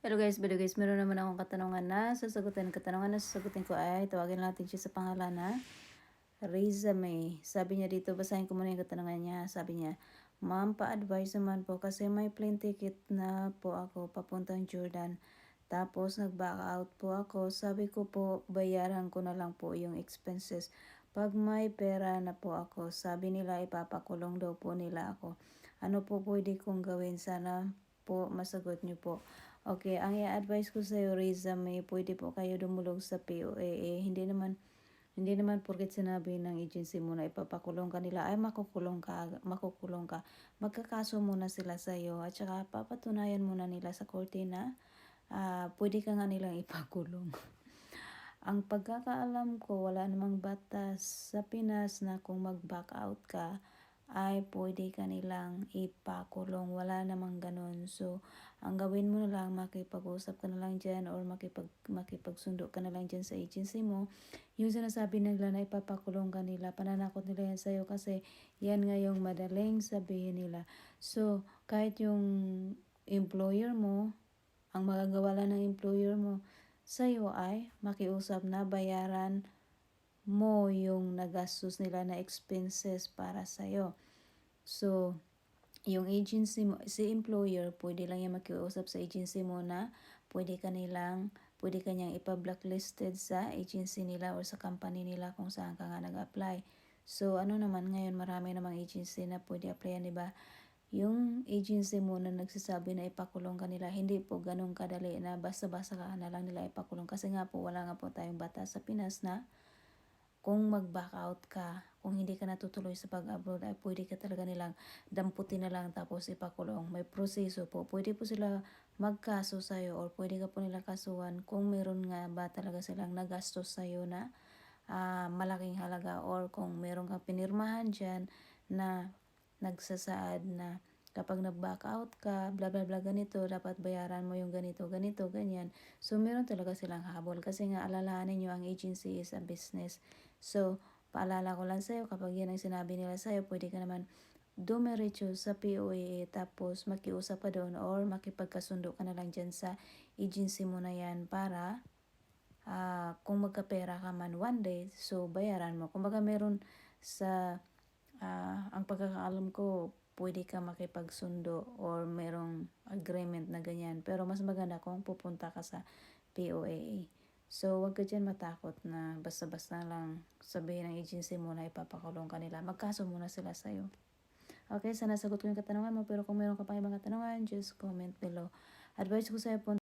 Hello guys, pero guys, meron naman akong katanungan na sasagutin. Katanungan na sasagutin ko ay, tawagin natin siya sa pangalan na Riza May. Sabi niya dito, basahin ko muna yung katanungan niya. Sabi niya, Ma'am, pa-advise naman po kasi may plane ticket na po ako papuntang Jordan. Tapos nag-back out po ako. Sabi ko po, bayaran ko na lang po yung expenses. Pag may pera na po ako, sabi nila ipapakulong daw po nila ako. Ano po pwede kong gawin? Sana po masagot niyo po. Okay, ang i-advise ko sa iyo, Riza, may pwede po kayo dumulog sa POAA. Hindi naman hindi naman porket sinabi ng agency mo na ipapakulong ka nila, ay makukulong ka, makukulong ka. Magkakaso muna sila sa iyo at saka papatunayan muna nila sa korte na uh, pwede ka nga nilang ipakulong. Ang pagkakaalam ko, wala namang batas sa Pinas na kung mag-back out ka, ay pwede ka nilang ipakulong. Wala namang ganun. So, ang gawin mo na lang, makipag-usap ka na lang dyan or makipag, makipagsundo ka na lang dyan sa agency mo. Yung sinasabi nila na ipapakulong ka nila, pananakot nila yan sa'yo kasi yan nga yung madaling sabihin nila. So, kahit yung employer mo, ang magagawa lang ng employer mo, sa'yo ay makiusap na bayaran mo yung nagastos nila na expenses para sa'yo. So, yung agency mo, si employer, pwede lang yung makiusap sa agency mo na pwede ka nilang, pwede ka niyang ipa-blacklisted sa agency nila or sa company nila kung saan ka nga nag-apply. So, ano naman ngayon, marami namang agency na pwede applyan, di ba? Yung agency mo na nagsasabi na ipakulong ka nila, hindi po ganun kadali na basta-basta ka na lang nila ipakulong. Kasi nga po, wala nga po tayong bata sa Pinas na kung mag-back out ka, kung hindi ka natutuloy sa pag-abroad, ay pwede ka talaga nilang damputin na lang tapos ipakulong. May proseso po. Pwede po sila magkaso sa'yo or pwede ka po nila kasuhan kung meron nga ba talaga silang nagastos sa'yo na uh, malaking halaga or kung meron kang pinirmahan dyan na nagsasaad na kapag nag-back out ka, bla bla bla ganito, dapat bayaran mo yung ganito, ganito, ganyan. So, meron talaga silang habol kasi nga alalahanin nyo ang agency is a business. So, paalala ko lang sa'yo, kapag yan ang sinabi nila sa'yo, pwede ka naman dumiretso sa POA tapos makiusap ka doon or makipagkasundo ka na lang dyan sa agency mo na yan para uh, kung magkapera ka man one day, so bayaran mo. Kung baga meron sa, uh, ang pagkakaalam ko, pwede ka makipagsundo or merong agreement na ganyan. Pero mas maganda kung pupunta ka sa POAA. So, wag ka dyan matakot na basta-basta lang sabihin ng agency mo na ipapakulong ka nila. Magkaso muna sila sa'yo. Okay, sana sagot ko yung katanungan mo. Pero kung meron ka pang ibang katanungan, just comment below. Advice ko sa'yo po